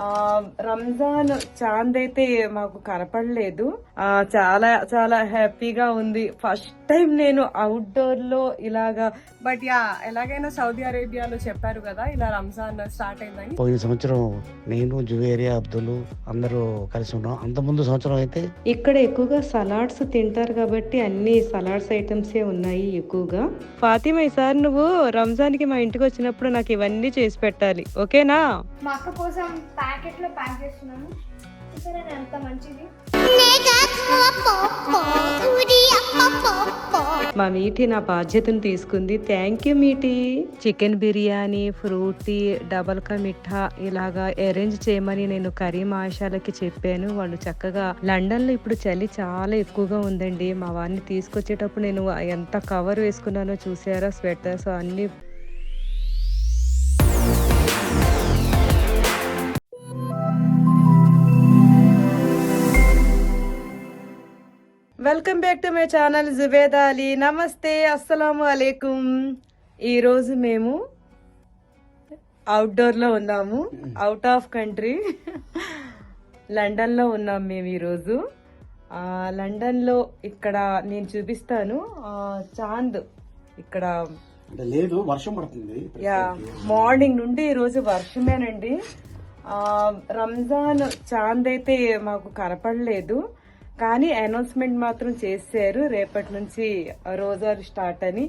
ఆ, రంజాన్ చాంద్ అయితే మాకు కనపడలేదు. ఆ, చాలా చాలా హ్యాపీగా ఉంది. ఫస్ట్ టైం నేను అవుట్డోర్లో ఇలాగా బట్ యా ఎలాగైనా సౌదీ అరేబియాలో చెప్పారు కదా ఇలా రంజాన్ స్టార్ట్ అయిందని. పోయిన సంవత్సరం నేను జువేరియా అబ్దుల్ అందరూ కలిసి ఉన్నాం. అంత ముందు సంవత్సరం అయితే ఇక్కడ ఎక్కువగా సలాడ్స్ తింటారు కాబట్టి అన్ని సలాడ్స్ ఐటమ్స్ ఉన్నాయి ఎక్కువగా. ఫాతిమా ఈసారి నువ్వు రంజాన్కి మా ఇంటికి వచ్చినప్పుడు నాకు ఇవన్నీ చేసి పెట్టాలి. ఓకేనా? మా అక్క కోసం ప్యాకెట్లో ప్యాక్ చేస్తున్నాను. చూసారా ఎంత మంచిది? మా మీటి నా బాధ్యతను తీసుకుంది. Thank you Meethi chicken biryani Frooti double ka meetha ఇలాగా అరేంజ్ చేయమని నేను కరీం ఆశాలకి చెప్పాను. వాళ్ళు చక్కగా లండన్లో ఇప్పుడు చలి చాలా ఎక్కువగా ఉందండి. మా వారిని తీసుకొచ్చేటప్పుడు నేను ఎంత కవర్ వేసుకున్నానో చూసారా? స్వెటర్స్ అన్ని welcome back to my channel Zubed Ali నమస్తే అస్సలాము అలైకుం ఈరోజు మేము అవుట్డోర్లో ఉన్నాము. అవుట్ ఆఫ్ కంట్రీ లండన్లో ఉన్నాం మేము ఈరోజు లండన్లో ఇక్కడ నేను చూపిస్తాను. చాంద్ ఇక్కడ లేదు వర్షం పడుతుంది. యా మార్నింగ్ నుండి ఈరోజు వర్షమేనండి. రంజాన్ చాంద్ అయితే మాకు కనపడలేదు. కానీ అనౌన్స్మెంట్ మాత్రం చేశారు. రేపటి నుంచి రోజారు స్టార్ట్ అని.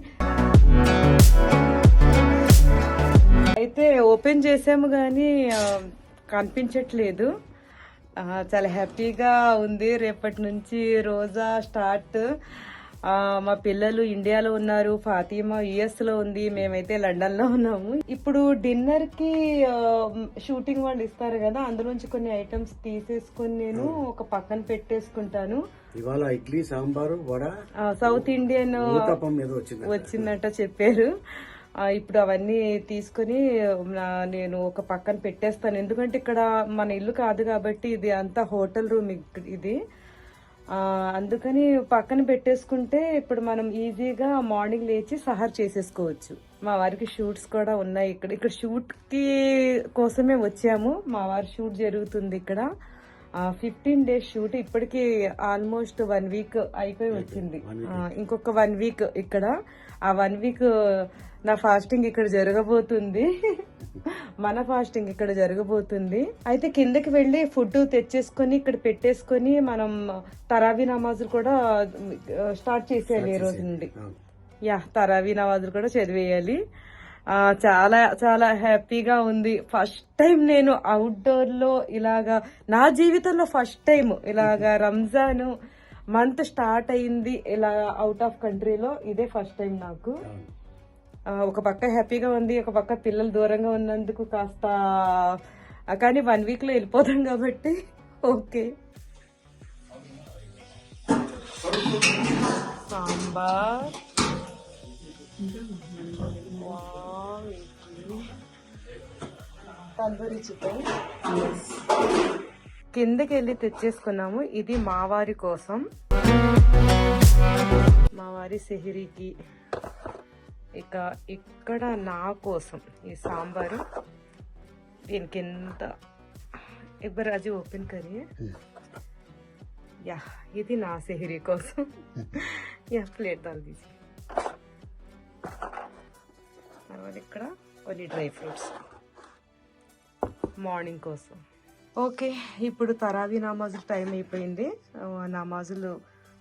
అయితే ఓపెన్ చేసాము కానీ కనిపించట్లేదు. చాలా హ్యాపీగా ఉంది. రేపటి నుంచి రోజా స్టార్ట్. మా పిల్లలు ఇండియాలో ఉన్నారు ఫాతిమా యుఎస్లో ఉంది మేమైతే లండన్లో ఉన్నాము. ఇప్పుడు డిన్నర్కి షూటింగ్ వాళ్ళు ఇస్తారు కదా అందులోంచి కొన్ని ఐటమ్స్ తీసేసుకొని నేను ఒక పక్కన పెట్టేసుకుంటాను. ఇవాళ ఇడ్లీ సాంబారు వడ సౌత్ ఇండియన్ వచ్చిందంట. చెప్పారు. ఇప్పుడు అవన్నీ తీసుకొని నేను ఒక పక్కన పెట్టేస్తాను. ఎందుకంటే ఇక్కడ మన ఇల్లు కాదు కాబట్టి ఇది అంతా హోటల్ రూమ్ ఇది. అందుకని పక్కన పెట్టేసుకుంటే ఇప్పుడు మనం ఈజీగా మార్నింగ్ లేచి సహర్ చేసేసుకోవచ్చు. మా వారికి షూట్స్ కూడా ఉన్నాయి ఇక్కడ. ఇక్కడ షూట్కి కోసమే వచ్చాము. మా వారి షూట్ జరుగుతుంది ఇక్కడ. Fifteen days shoot. ఇప్పటికి ఆల్మోస్ట్ వన్ వీక్ అయిపోయి వచ్చింది. ఇంకొక వన్ వీక్ ఇక్కడ. ఆ వన్ వీక్ నా ఫాస్టింగ్ ఇక్కడ జరగబోతుంది. మన ఫాస్టింగ్ ఇక్కడ జరగబోతుంది అయితే కిందకి వెళ్ళి ఫుడ్ తెచ్చేసుకొని ఇక్కడ పెట్టేసుకొని మనం తరావీ నమాజులు కూడా స్టార్ట్ చేసేయాలి ఈ రోజు నుండి. యా తరావీ నమాజులు కూడా చదివేయాలి. ఆ, చాలా చాలా హ్యాపీగా ఉంది. ఫస్ట్ టైం నేను అవుట్డోర్లో ఇలాగా నా జీవితంలో ఫస్ట్ టైం ఇలాగా రంజాన్ మంత్ స్టార్ట్ అయింది ఇలా అవుట్ ఆఫ్ కంట్రీలో ఇదే ఫస్ట్ టైం నాకు. ఒక పక్క హ్యాపీగా ఉంది ఒక పక్క పిల్లలు దూరంగా ఉన్నందుకు కాస్త కానీ వన్ వీక్లో వెళ్ళిపోతాం కాబట్టి ఓకే. సాంబార్. తందూరి చికెన్. కిందకి వెళ్ళి తెచ్చేసుకున్నాము. ఇది మావారి కోసం. మావారి సిహిరికి. ఇక ఇక్కడ నా కోసం ఈ సాంబారు దీనికి ఎంత ఇబ్బరు అది ఓపెన్ కర్రీ యా ఇది నా సెహరీ కోసం. యా ప్లేట్ దాని తీసి. తర్వాత ఇక్కడ కొన్ని డ్రై ఫ్రూట్స్. మార్నింగ్ కోసం. ఓకే ఇప్పుడు తరావి నమాజులు టైం అయిపోయింది. నమాజులు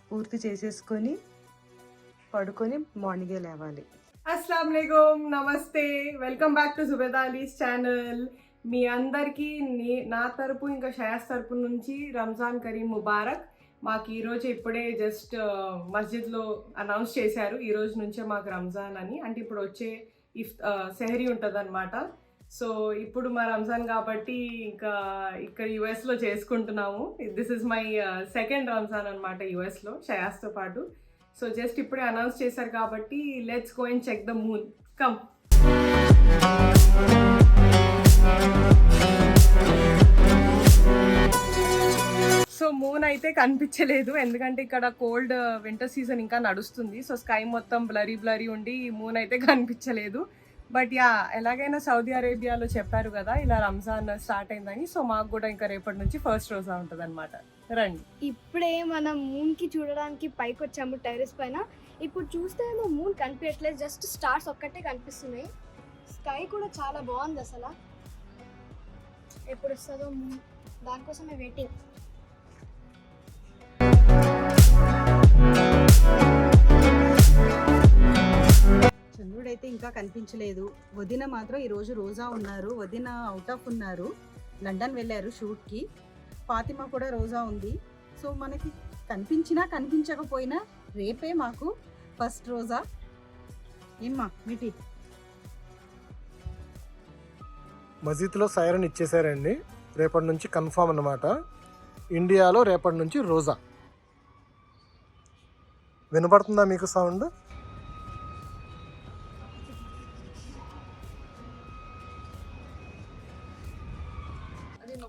పూర్తి చేసేసుకొని పడుకొని మార్నింగే లేవాలి. అస్సలం అయికం నమస్తే వెల్కమ్ బ్యాక్ టు జుబేదాలీస్ ఛానల్ మీ అందరికీ నీ- నా తరపు ఇంకా షయాస్ తరపు నుంచి రంజాన్ కరీం ముబారక్. మాకు ఈరోజు ఇప్పుడే జస్ట్ uh, మస్జిద్లో అనౌన్స్ చేశారు. ఈ రోజు నుంచే మాకు రంజాన్ అని. అంటే ఇప్పుడు వచ్చే ఇఫ్ uh, సెహరీ ఉంటుందన్నమాట. సో ఇప్పుడు మా రంజాన్ కాబట్టి ఇంకా ఇక్కడ యుఎస్లో చేసుకుంటున్నాము. This is my second Ramzan అనమాట యుఎస్లో షయాస్తో పాటు. సో జస్ట్ ఇప్పుడే అనౌన్స్ చేశారు కాబట్టి let's go and check the moon. Come. So moon అయితే కనిపించలేదు ఎందుకంటే ఇక్కడ కోల్డ్ వింటర్ సీజన్ ఇంకా నడుస్తుంది. సో స్కై మొత్తం బ్లరీ బ్లరీ ఉండి మూన్ అయితే కనిపించలేదు. బట్ యా ఎలాగైనా సౌదీ అరేబియాలో చెప్పారు కదా ఇలా రంజాన్ స్టార్ట్ అయిందని. సో మాకు కూడా ఇంకా రేపటి నుంచి ఫస్ట్ రోజా ఉంటుంది అనమాట రండి. ఇప్పుడే మనం మూన్కి చూడడానికి పైకి వచ్చాము టెరెస్ పైన. ఇప్పుడు చూస్తే ఏమో మూన్ కనిపించట్లేదు జస్ట్ స్టార్స్ ఒక్కటే కనిపిస్తున్నాయి. స్కై కూడా చాలా బాగుంది అసలు. ఎప్పుడు వస్తుందో మూన్ దానికోసమే వెయిటింగ్ ఇంకా కనిపించలేదు. వదిన మాత్రం ఈరోజు రోజా ఉన్నారు. వదిన అవుట్ ఆఫ్ ఉన్నారు. లండన్ వెళ్ళారు షూట్కి ఫాతిమా కూడా రోజా ఉంది. సో మనకి కనిపించినా కనిపించకపోయినా రేపే మాకు ఫస్ట్ రోజా. ఏమ్మా మిటి? మజీద్లో సైరన్ ఇచ్చేసారండి. రేపటి నుంచి కన్ఫామ్ అన్నమాట. ఇండియాలో రేపటి నుంచి రోజా. వినపడుతుందా మీకు సౌండ్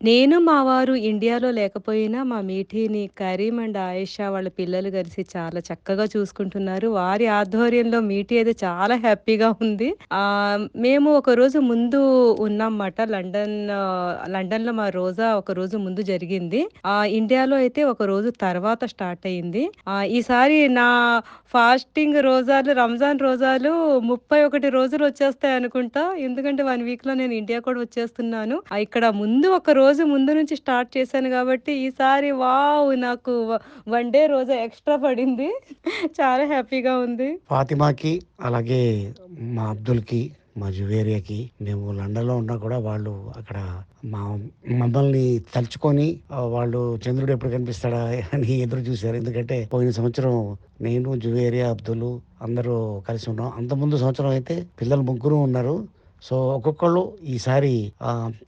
నేను మా వారు ఇండియాలో లేకపోయినా మా మీఠీని కరీం అండ్ ఆయేషా వాళ్ళ పిల్లలు కలిసి చాలా చక్కగా చూసుకుంటున్నారు. వారి ఆధ్వర్యంలో మీఠీ అయితే చాలా హ్యాపీగా ఉంది. ఆ మేము ఒక రోజు ముందు ఉన్నామాట లండన్ లండన్లో మా రోజా ఒక రోజు ముందు జరిగింది. ఆ ఇండియాలో అయితే ఒక రోజు తర్వాత స్టార్ట్ అయింది. ఆ ఈసారి నా ఫాస్టింగ్ రోజాలు రంజాన్ రోజాలు ముప్పై ఒకటి రోజులు వచ్చేస్తాయి అనుకుంటా. ఎందుకంటే వన్ వీక్లో నేను ఇండియా కూడా వచ్చేస్తున్నాను. ఇక్కడ ముందు ఒక రోజు రోజు ముందు నుంచి స్టార్ట్ చేశాను కాబట్టి ఈసారి వావ్ నాకు వన్ డే రోజు ఎక్స్ట్రా పడింది. చాలా హ్యాపీగా ఉంది. ఫాతిమాకి అలాగే మా అబ్దుల్కి మా జువేరియాకి మేము లండన్లో ఉన్నా కూడా వాళ్ళు అక్కడ మా మమ్మల్ని తలుచుకొని వాళ్ళు చంద్రుడు ఎప్పుడు కనిపిస్తాడా అని ఎదురు చూశారు. ఎందుకంటే పోయిన సంవత్సరం నేను జువేరియా అబ్దుల్ అందరూ కలిసి ఉన్నాం. అంత ముందు సంవత్సరం అయితే పిల్లలు ముగ్గురు ఉన్నారు. సో ఒక్కొక్కళ్ళు ఈసారి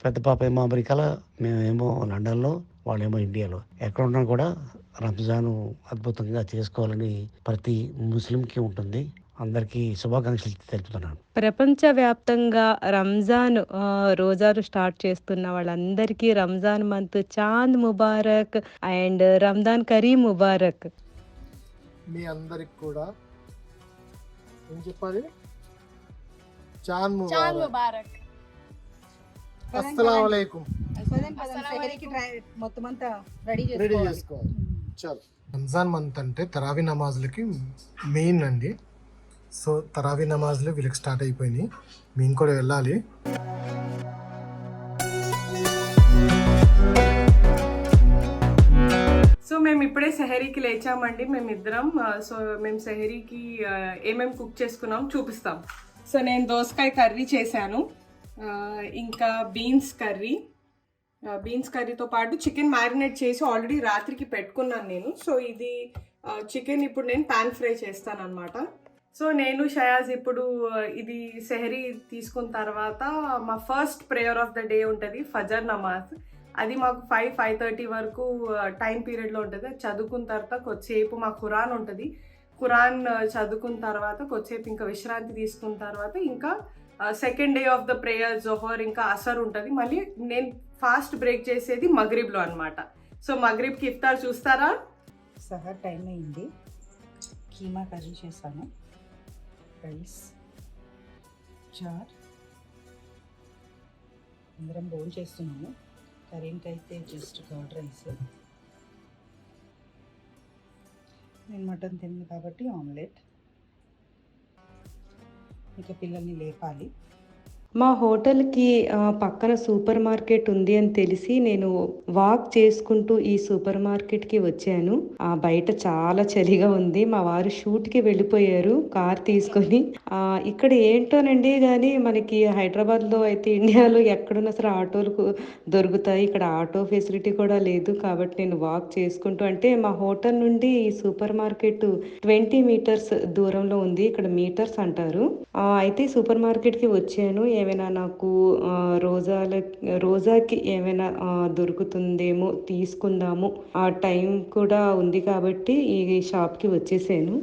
పెద్ద పాప ఏమో అమెరికాలో మేమేమో లండన్లో వాళ్ళేమో ఇండియాలో. ఎక్కడ ఉన్నా కూడా రంజాను అద్భుతంగా చేసుకోవాలని ప్రతి ముస్లింకి ఉంటుంది. అందరికీ శుభాకాంక్షలు తెలుపుతున్నాను. ప్రపంచవ్యాప్తంగా రంజాన్ రోజాలు స్టార్ట్ చేస్తున్న వాళ్ళందరికీ రంజాన్ మంత్ చాంద్ ముబారక్ అండ్ రంజాన్ కరీం ముబారక్. మీ అందరికి కూడా ఏం చెప్పాలి? చాంద్ ముబారక్. ముబారక్. అస్సలం అలైకుం. మొత్తం అంతా రెడీ రెడీ చేసుకోవాలి. చాలు. రంజాన్ మంత్ అంటే తరావీ నమాజులకి మెయిన్ అండి. సో తరావీ నమాజులు వీళ్ళకి స్టార్ట్ అయిపోయినాయి. మేము కూడా వెళ్ళాలి. సో మేము ఇప్పుడే సెహరీకి లేచామండి. మేమిద్దరం సో మేము సెహరీకి ఏమేమి కుక్ చేసుకున్నాం చూపిస్తాం. సో నేను దోసకాయ కర్రీ చేశాను. ఇంకా బీన్స్ కర్రీ. బీన్స్ కర్రీతో పాటు చికెన్ మ్యారినేట్ చేసి ఆల్రెడీ రాత్రికి పెట్టుకున్నాను నేను. సో ఇది చికెన్ ఇప్పుడు నేను పాన్ ఫ్రై చేస్తాను అనమాట సో నేను షయాజ్ ఇప్పుడు ఇది సెహరీ తీసుకున్న తర్వాత మా first prayer of the day ఉంటుంది ఫజర్ నమాజ్. అది మాకు ఫైవ్ ఫైవ్ థర్టీ వరకు టైం పీరియడ్లో ఉంటుంది. చదువుకున్న తర్వాత కొద్దిసేపు మా ఖురాన్ ఉంటుంది. ఖురాన్ చదువుకున్న తర్వాత కొద్దిసేపు ఇంకా విశ్రాంతి తీసుకున్న తర్వాత ఇంకా second day of the prayer జోహర్ ఇంకా అసర్ ఉంటుంది. మళ్ళీ నేను ఫాస్ట్ బ్రేక్ చేసేది మగ్రిబ్లో అనమాట సో మగ్రిబ్కి ఇఫ్తార్ చూస్తారా? సహర్ టైం అయింది. కీమా కర్రీ చేశాను. రైస్ చార్. అందరం బోన్ చేస్తున్నాము. కరెంట్ అయితే జస్ట్ కర్డ్ రైస్. నేను మటన్ తిన్నాను కాబట్టి ఆమ్లెట్. ఇక పిల్లల్ని లేపాలి. మా హోటల్కి పక్కన సూపర్ మార్కెట్ ఉంది అని తెలిసి నేను వాక్ చేసుకుంటూ ఈ సూపర్ మార్కెట్కి వచ్చాను. ఆ బయట చాలా చలిగా ఉంది. మా వారు షూట్కి వెళ్ళిపోయారు. కార్ తీసుకొని ఇక్కడ ఏంటోనండి కానీ మనకి హైదరాబాద్లో అయితే ఇండియాలో ఎక్కడున్నా సరే ఆటోలు దొరుకుతాయి. ఇక్కడ ఆటో ఫెసిలిటీ కూడా లేదు. కాబట్టి నేను వాక్ చేసుకుంటూ అంటే మా హోటల్ నుండి ఈ సూపర్ మార్కెట్ ట్వంటీ మీటర్స్ దూరంలో ఉంది. ఇక్కడ మీటర్స్ అంటారు. అయితే సూపర్ మార్కెట్కి వచ్చాను. ఏమైనా నాకు రోజాల రోజాకి ఏమైనా దొరుకుతుందేమో తీసుకుందాము. ఆ టైం కూడా ఉంది కాబట్టి ఈ షాప్కి వచ్చేసాను.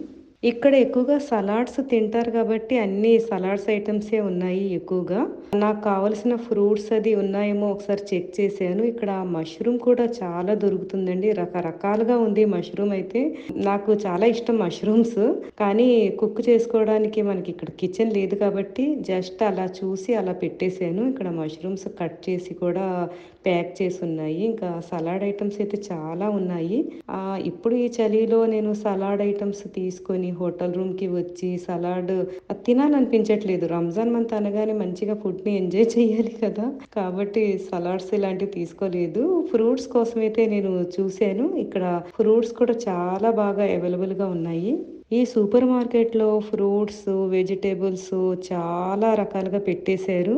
ఇక్కడ ఎక్కువగా సలాడ్స్ తింటారు కాబట్టి అన్ని సలాడ్స్ ఐటమ్సే ఉన్నాయి ఎక్కువగా. నాకు కావలసిన ఫ్రూట్స్ అది ఉన్నాయేమో ఒకసారి చెక్ చేశాను. ఇక్కడ మష్రూమ్ కూడా చాలా దొరుకుతుందండి. రకరకాలుగా ఉంది మష్రూమ్ అయితే. నాకు చాలా ఇష్టం మష్రూమ్స్. కానీ కుక్ చేసుకోవడానికి మనకి ఇక్కడ కిచెన్ లేదు కాబట్టి జస్ట్ అలా చూసి అలా పెట్టేశాను. ఇక్కడ మష్రూమ్స్ కట్ చేసి కూడా ప్యాక్ చేసి ఉన్నాయి ఇంకా సలాడ్ ఐటమ్స్ అయితే చాలా ఉన్నాయి. ఇప్పుడు ఈ చలిలో నేను సలాడ్ ఐటమ్స్ తీసుకొని హోటల్ రూమ్కి వచ్చి సలాడ్ తినాలనిపించట్లేదు. రంజాన్ మంత్ అనగానే మంచిగా ఫుడ్ని ఎంజాయ్ చేయాలి కదా. కాబట్టి సలాడ్స్ ఇలాంటివి తీసుకోలేదు. ఫ్రూట్స్ కోసం అయితే నేను చూశాను. ఇక్కడ ఫ్రూట్స్ కూడా చాలా బాగా అవైలబుల్గా ఉన్నాయి. ఈ సూపర్ మార్కెట్లో ఫ్రూట్స్ వెజిటేబుల్స్ చాలా రకాలుగా పెట్టేశారు.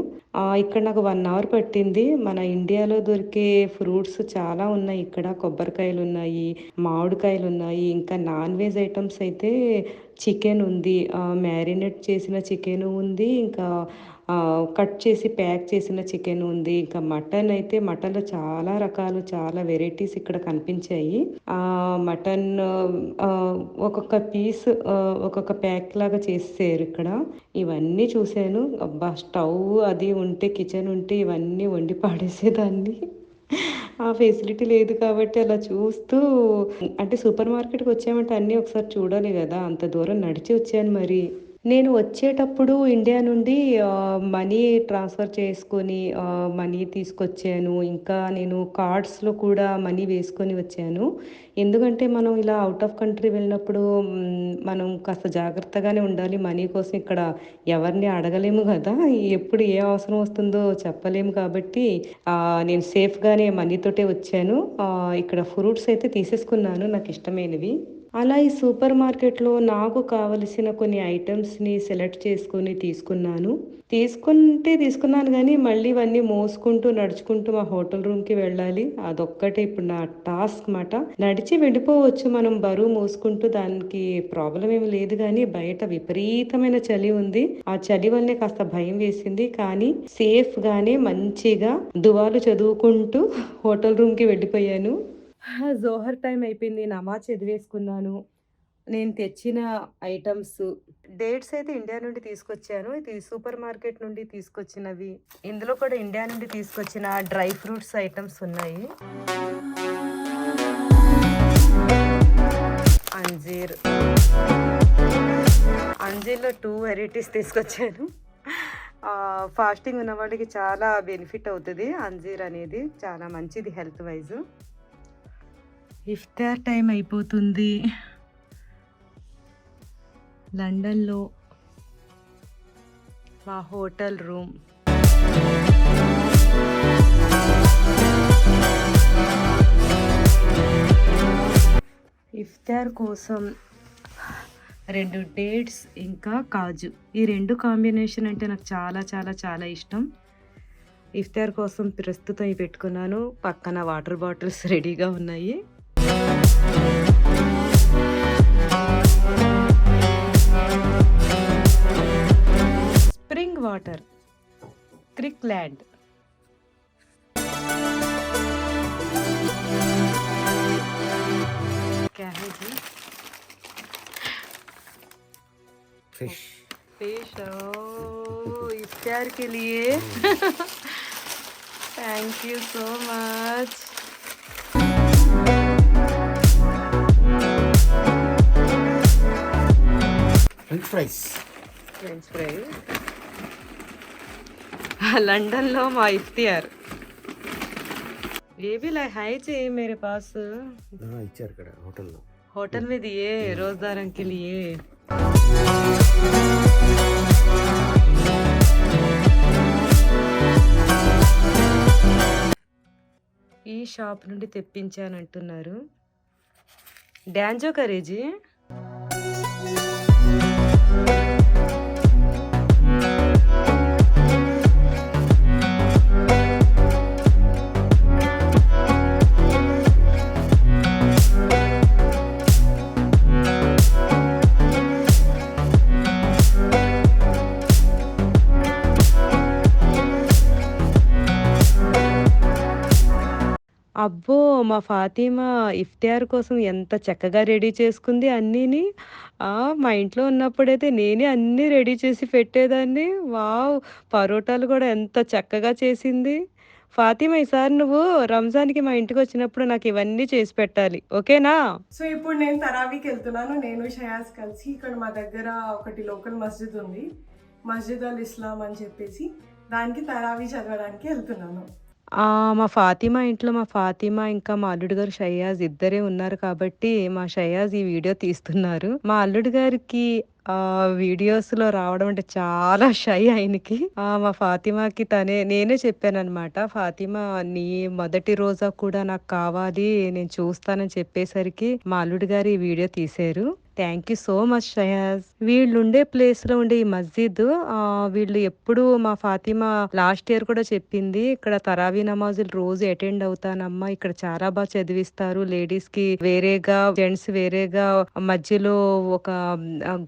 ఇక్కడ నాకు వన్ అవర్ పట్టింది. మన ఇండియాలో దొరికే ఫ్రూట్స్ చాలా ఉన్నాయి. ఇక్కడ కొబ్బరికాయలు ఉన్నాయి మామిడికాయలు ఉన్నాయి ఇంకా నాన్ వెజ్ ఐటమ్స్ అయితే చికెన్ ఉంది. మ్యారినేట్ చేసిన చికెన్ ఉంది. ఇంకా కట్ చేసి ప్యాక్ చేసిన చికెన్ ఉంది. ఇంకా మటన్ అయితే మటన్లో చాలా రకాలు చాలా వెరైటీస్ ఇక్కడ కనిపించాయి. ఆ మటన్ ఒక్కొక్క పీస్ ఒక్కొక్క ప్యాక్ లాగా చేసేసారు ఇక్కడ. ఇవన్నీ చూశాను. అబ్బా స్టవ్ అది ఉంటే కిచెన్ ఉంటే ఇవన్నీ వండి పాడేసేదాన్ని. ఆ ఫెసిలిటీ లేదు కాబట్టి అలా చూస్తూ అంటే సూపర్ మార్కెట్కి వచ్చామంటే అన్నీ ఒకసారి చూడాలి కదా. అంత దూరం నడిచి వచ్చాను మరి. నేను వచ్చేటప్పుడు ఇండియా నుండి మనీ ట్రాన్స్ఫర్ చేసుకొని మనీ తీసుకొచ్చాను. ఇంకా నేను కార్డ్స్లో కూడా మనీ వేసుకొని వచ్చాను. ఎందుకంటే మనం ఇలా అవుట్ ఆఫ్ కంట్రీ వెళ్ళినప్పుడు మనం కాస్త జాగ్రత్తగానే ఉండాలి. మనీ కోసం ఇక్కడ ఎవరిని అడగలేము కదా. ఎప్పుడు ఏ అవసరం వస్తుందో చెప్పలేము కాబట్టి నేను సేఫ్గానే మనీతోటే వచ్చాను. ఇక్కడ ఫ్రూట్స్ అయితే తీసేసుకున్నాను. నాకు ఇష్టమైనవి. అలా ఈ సూపర్ మార్కెట్లో నాకు కావలసిన కొన్ని ఐటమ్స్ని సెలెక్ట్ చేసుకొని తీసుకున్నాను. తీసుకుంటే తీసుకున్నాను కానీ మళ్ళీ ఇవన్నీ మోసుకుంటూ నడుచుకుంటూ మా హోటల్ రూమ్కి వెళ్ళాలి. అదొక్కటే ఇప్పుడు నా టాస్క్ మాట నడిచి వెళ్ళిపోవచ్చు మనం బరువు మోసుకుంటూ దానికి ప్రాబ్లం ఏమి లేదు కానీ బయట విపరీతమైన చలి ఉంది. ఆ చలి వల్లనే కాస్త భయం వేసింది. కానీ సేఫ్ గానే మంచిగా దువాలు చదువుకుంటూ హోటల్ రూమ్కి వెళ్ళిపోయాను. జోహర్ టైం అయిపోయింది నమాజ్ చదివేసుకున్నాను. నేను తెచ్చిన ఐటమ్స్ డేట్స్ అయితే ఇండియా నుండి తీసుకొచ్చాను. ఇది సూపర్ మార్కెట్ నుండి తీసుకొచ్చినవి. ఇందులో కూడా ఇండియా నుండి తీసుకొచ్చిన డ్రై ఫ్రూట్స్ ఐటమ్స్ ఉన్నాయి. అంజీర్. అంజీర్లో టూ వెరైటీస్ తీసుకొచ్చాను. ఫాస్టింగ్ ఉన్న వాళ్ళకి చాలా బెనిఫిట్ అవుతుంది అంజీర్ అనేది. చాలా మంచిది హెల్త్ వైజ్ ఇఫ్తార్ టైం అయిపోతుంది. లండన్లో మా హోటల్ రూమ్. ఇఫ్తార్ కోసం రెండు డేట్స్ ఇంకా కాజు. ఈ రెండు కాంబినేషన్ అంటే నాకు చాలా చాలా చాలా ఇష్టం. ఇఫ్తార్ కోసం ప్రస్తుతం పెట్టుకున్నాను. పక్కన వాటర్ బాటిల్స్ రెడీగా ఉన్నాయి. स्प्रिंग वाटर क्रिकलैंड क्या है जी? फ़िश फ़िश इस प्यार के लिए। Thank you so much French fries French fry లండన్లో మా ఇఫ్తియార్. ఏబీ లై హై చేయి మేరే పాస్. ఇచ్చారు ఇక్కడ హోటల్లో. హోటల్ మీద ఏ రోజదారంకి లియే ఈ షాప్ నుండి తెప్పించానంటున్నారు. డాంజో కరేజీ. అబ్బో! మా ఫాతిమా ఇఫ్తియార్ కోసం ఎంత చక్కగా రెడీ చేసుకుంది అన్నీని. మా ఇంట్లో ఉన్నప్పుడైతే నేనే అన్నీ రెడీ చేసి పెట్టేదాన్ని. వావ్! పరోటాలు కూడా ఎంత చక్కగా చేసింది. ఫాతిమా ఈసారి నువ్వు రంజాన్‌కి మా ఇంటికి వచ్చినప్పుడు నాకు ఇవన్నీ చేసి పెట్టాలి. ఓకేనా? సో ఇప్పుడు నేను తరావీకి వెళ్తున్నాను నేను షయాజ్ కలిసి ఇక్కడ మా దగ్గర ఒకటి లోకల్ మస్జిద్ ఉంది మస్జిద్ అల్ ఇస్లాం అని చెప్పేసి దానికి తరావీ చదవడానికి వెళ్తున్నాను మా ఫాతిమా ఇంట్లో మా ఫాతిమా ఇంకా మా అల్లుడు గారు షయ్యాజ్ ఇద్దరే ఉన్నారు కాబట్టి మా షయ్యాజ్ ఈ వీడియో తీస్తున్నారు. మా అల్లుడు గారికి వీడియోస్ వీడియోస్‌లో రావడం అంటే చాలా షై ఆయనకి. మా ఫాతిమాకి తనే నేనే చెప్పానమాట ఫాతిమా నీ మొదటి రోజా కూడా నాకు కావాలి. నేను చూస్తానని చెప్పేసరికి మా అల్లుడు గారు ఈ వీడియో తీశారు. Thank you so much Shayaz. ప్లేస్లో ఉండే ఈ మస్జిద్ వీళ్ళు ఎప్పుడు మా ఫాతిమా లాస్ట్ ఇయర్ కూడా చెప్పింది. ఇక్కడ తరావీ నమాజులు రోజు అటెండ్ అవుతానమ్మా. ఇక్కడ చాలా బాగా చదివిస్తారు. లేడీస్కి వేరేగా, జెంట్స్ వేరేగా మధ్యలో ఒక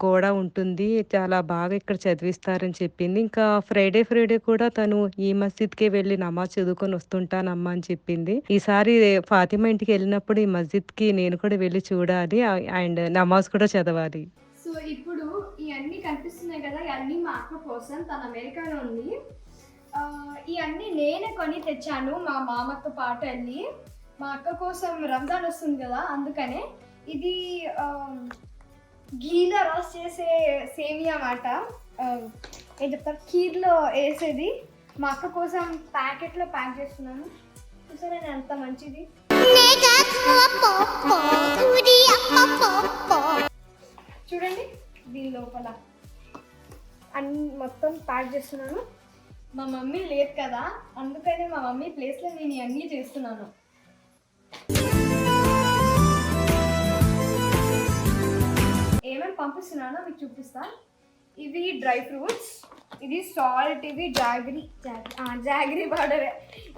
గోడ ఉంటుంది. చాలా బాగా ఇక్కడ చదివిస్తారని చెప్పింది. ఇంకా ఫ్రైడే, ఫ్రైడే కూడా తను ఈ మస్జిద్‌కే వెళ్ళి నమాజ్ చదువుకొని వస్తుంటానమ్మా అని చెప్పింది. ఈసారి ఫాతిమా ఇంటికి వెళ్ళినప్పుడు ఈ మస్జిద్కి నేను కూడా వెళ్ళి చూడాలి. అండ్ నమాజ్ కూడా చదవాలి. సో ఇప్పుడు ఇవన్నీ కనిపిస్తున్నాయి కదా ఇవన్నీ మా అక్క కోసం తను అమెరికాలో ఉంది ఆ, ఇవన్నీ నేనే కొని తెచ్చాను మా మామతో పాటు వెళ్ళి మా అక్క కోసం రంజాన్ వస్తుంది కదా అందుకనే ఇది ఆ, గీలో రోస్ట్ చేసే సేమియా మాట ఆ, ఏం చెప్తారు? కీర్లో వేసేది. మా అక్క కోసం ప్యాకెట్లో ప్యాక్ చేస్తున్నాను. చూసారా నేను ఎంత మంచిది? చూడండి దీని లోపల. అన్ని మొత్తం ప్యాక్ చేస్తున్నాను. మా మమ్మీ లేదు కదా అందుకనే మా మమ్మీ ప్లేస్లో నేను ఇవన్నీ చేస్తున్నాను. ఏమేమి పంపిస్తున్నానో మీకు చూపిస్తాను ఇవి డ్రై ఫ్రూట్స్ ఇది సాల్ట్ ఇది జాగ్రీ జాగ్రీ పౌడర్.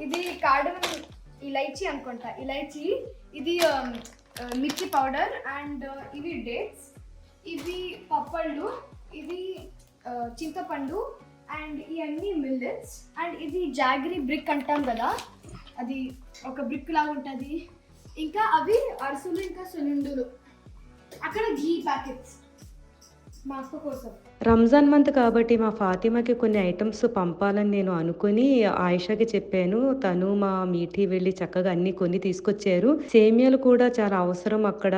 ఇది కార్డమన్ ఇలైచి అనుకుంటా. ఇలైచి ఇది మిర్చి పౌడర్ అండ్ ఇవి డేట్స్. ఇవి పప్పళ్ళు ఇది చింతపండు అండ్ ఇవన్నీ మిల్లెట్స్ అండ్ ఇది జాగరీ బ్రిక్ అంటాం కదా అది ఒక బ్రిక్ లాగా ఉంటుంది. ఇంకా అవి అరుసులు ఇంకా సున్నుండులు. అక్కడ ఘీ ప్యాకెట్స్. రంజాన్ మంత్ కాబట్టి మా ఫాతిమాకి కొన్ని ఐటమ్స్ పంపాలని నేను అనుకుని ఆయిషాకి చెప్పాను. తను మా మీఠీ వెళ్ళి చక్కగా అన్ని కొని తీసుకొచ్చారు. సేమియాలు కూడా చాలా అవసరం అక్కడ.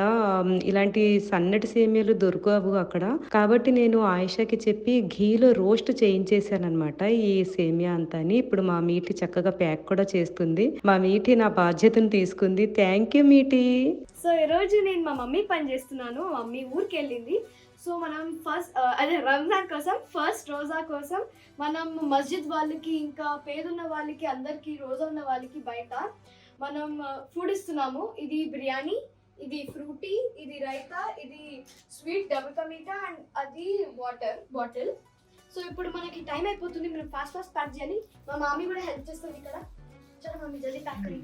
ఇలాంటి సన్నటి సేమియాలు దొరకవు అక్కడ. కాబట్టి నేను ఆయిషాకి చెప్పి ఘీలో రోస్ట్ చేయించేసాననమాట ఈ సేమియా అంతాని. ఇప్పుడు మా మీఠీ చక్కగా ప్యాక్ కూడా చేస్తుంది. మా మీఠీ నా బాధ్యతను తీసుకుంది. Thank you మీఠీ. సో ఈరోజు నేను మా మమ్మీ పని చేస్తున్నాను మమ్మీ ఊరికి వెళ్ళింది సో మనం ఫస్ట్ అదే రంజాన్ కోసం ఫస్ట్ రోజా కోసం మనం మస్జిద్ వాళ్ళకి ఇంకా పేరున్న వాళ్ళకి అందరికీ రోజా ఉన్న వాళ్ళకి బయట మనం ఫుడ్ ఇస్తున్నాము. ఇది బిర్యానీ ఇది ఫ్రూటీ ఇది రైతా ఇది స్వీట్ డబుల్ అండ్ అది వాటర్ బాటిల్. సో ఇప్పుడు మనకి టైం అయిపోతుంది. మనం ఫాస్ట్ ఫాస్ట్ ప్యాక్ చేయాలి. మా మమ్మీ కూడా హెల్ప్ చేస్తుంది ఇక్కడ. చలో మమ్మీ జల్దీ ప్యాక్ కరీ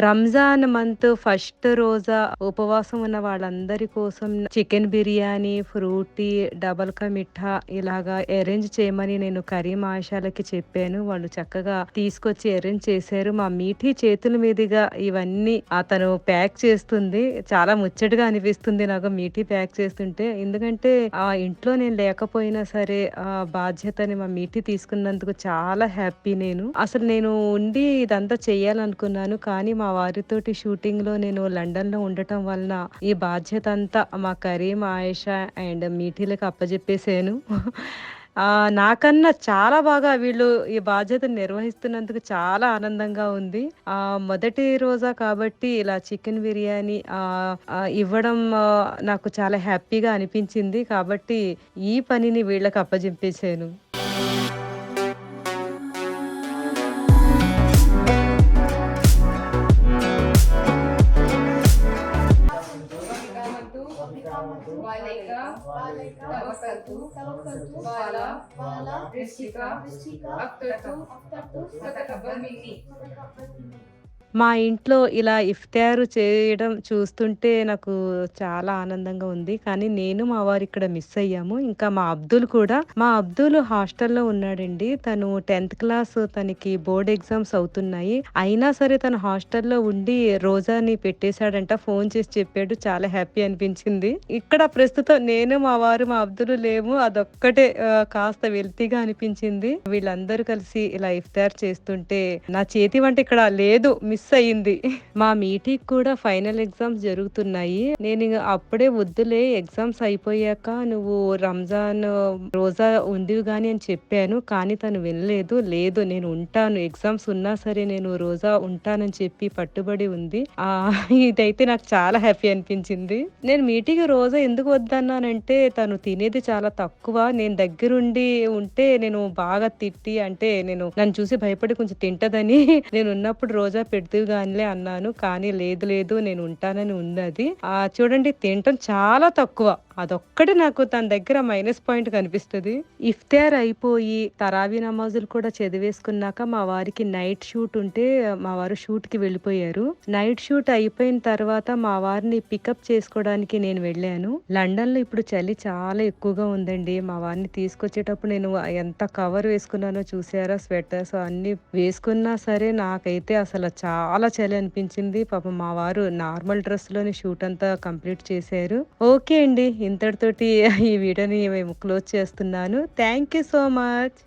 రంజాన్ మంత్ ఫస్ట్ రోజా ఉపవాసం ఉన్న వాళ్ళందరి కోసం చికెన్ బిర్యానీ, ఫ్రూటీ, డబల్ కా మిఠా ఇలాగా అరేంజ్ చేయమని నేను కరీం ఆశాలకి చెప్పాను. వాళ్ళు చక్కగా తీసుకొచ్చి అరేంజ్ చేశారు. మా మీఠీ చేతుల మీదుగా ఇవన్నీ అతను ప్యాక్ చేస్తుంది. చాలా ముచ్చటగా అనిపిస్తుంది నాకు మీఠీ ప్యాక్ చేస్తుంటే. ఎందుకంటే ఆ ఇంట్లో నేను లేకపోయినా సరే ఆ బాధ్యతని మా మీఠీ తీసుకున్నందుకు చాలా హ్యాపీ నేను. అసలు నేను ఉండి ఇదంతా చేయాలనుకున్నాను. కానీ మా వారితోటి షూటింగ్‌లో నేను లండన్‌లో ఉండటం వలన ఈ బాధ్యత అంతా మా కరీం, ఆయేషా అండ్ మీఠీలకి అప్పజెప్పేసాను. నాకన్నా చాలా బాగా వీళ్ళు ఈ బాధ్యతను నిర్వహిస్తున్నందుకు చాలా ఆనందంగా ఉంది. ఆ మొదటి రోజా కాబట్టి ఇలా చికెన్ బిర్యానీ ఇవ్వడం నాకు చాలా హ్యాపీగా అనిపించింది. కాబట్టి ఈ పనిని వీళ్ళకి అప్పజెప్పేసాను. توكلت بالا بالا رشتك أكثرت فتقبل مني మా ఇంట్లో ఇలా ఇఫ్తారు చేయడం చూస్తుంటే నాకు చాలా ఆనందంగా ఉంది. కానీ నేను మా వారు ఇక్కడ మిస్ అయ్యాము. ఇంకా మా అబ్దుల్ కూడా. మా అబ్దుల్ హాస్టల్లో ఉన్నాడండి. తను టెన్త్ క్లాస్ తనకి బోర్డ్ ఎగ్జామ్స్ అవుతున్నాయి. అయినా సరే తను హాస్టల్లో ఉండి రోజాని పెట్టేశాడంట. ఫోన్ చేసి చెప్పాడు. చాలా హ్యాపీ అనిపించింది. ఇక్కడ ప్రస్తుతం నేను మా వారు మా అబ్దుల్ లేము. అదొక్కటే కాస్త వెల్తీగా అనిపించింది. వీళ్ళందరూ కలిసి ఇలా ఇఫ్తార్ చేస్తుంటే నా చేతి వంట ఇక్కడ లేదు. మిస్ అయ్యింది. మా మీటింగ్ కూడా ఫైనల్ ఎగ్జామ్స్ జరుగుతున్నాయి. నేను ఇంక అప్పుడే వద్దులే ఎగ్జామ్స్ అయిపోయాక నువ్వు రంజాన్ రోజా ఉంది గాని అని చెప్పాను. కానీ తను వినలేదు. లేదు నేను ఉంటాను. ఎగ్జామ్స్ ఉన్నా సరే నేను రోజా ఉంటానని చెప్పి పట్టుబడి ఉంది. ఆ ఇదైతే నాకు చాలా హ్యాపీ అనిపించింది. నేను మీటింగ్ రోజా ఎందుకు వద్దన్నానంటే తను తినేది చాలా తక్కువ. నేను దగ్గరుండి ఉంటే నేను బాగా తిట్టి అంటే నేను నన్ను చూసి భయపడి కొంచెం తింటదని. నేను ఉన్నప్పుడు రోజా పెడుతూ వద్దుగానిలే అన్నాను. కానీ లేదు లేదు నేను ఉంటానని ఉన్నది. ఆ చూడండి తినటం చాలా తక్కువ. అదొక్కటి నాకు తన దగ్గర మైనస్ పాయింట్ కనిపిస్తుంది. ఇఫ్తార్ అయిపోయి తరావి నమాజులు కూడా చదివేసుకున్నాక మా వారికి నైట్ షూట్ ఉంటే మా వారు షూట్కి వెళ్ళిపోయారు. నైట్ షూట్ అయిపోయిన తర్వాత మా వారిని పికప్ చేసుకోవడానికి నేను వెళ్ళాను. లండన్లో ఇప్పుడు చలి చాలా ఎక్కువగా ఉందండి. మా వారిని తీసుకొచ్చేటప్పుడు నేను ఎంత కవర్ వేసుకున్నానో చూసారా? స్వెటర్స్ అన్ని వేసుకున్నా సరే నాకైతే అసలు చాలా చలి అనిపించింది. పాపం మా వారు నార్మల్ డ్రెస్లోని షూట్ అంతా కంప్లీట్ చేశారు. ఓకే అండి ఇంతటితోటి ఈ వీడియోని మేము క్లోజ్ చేస్తున్నాను. Thank you so much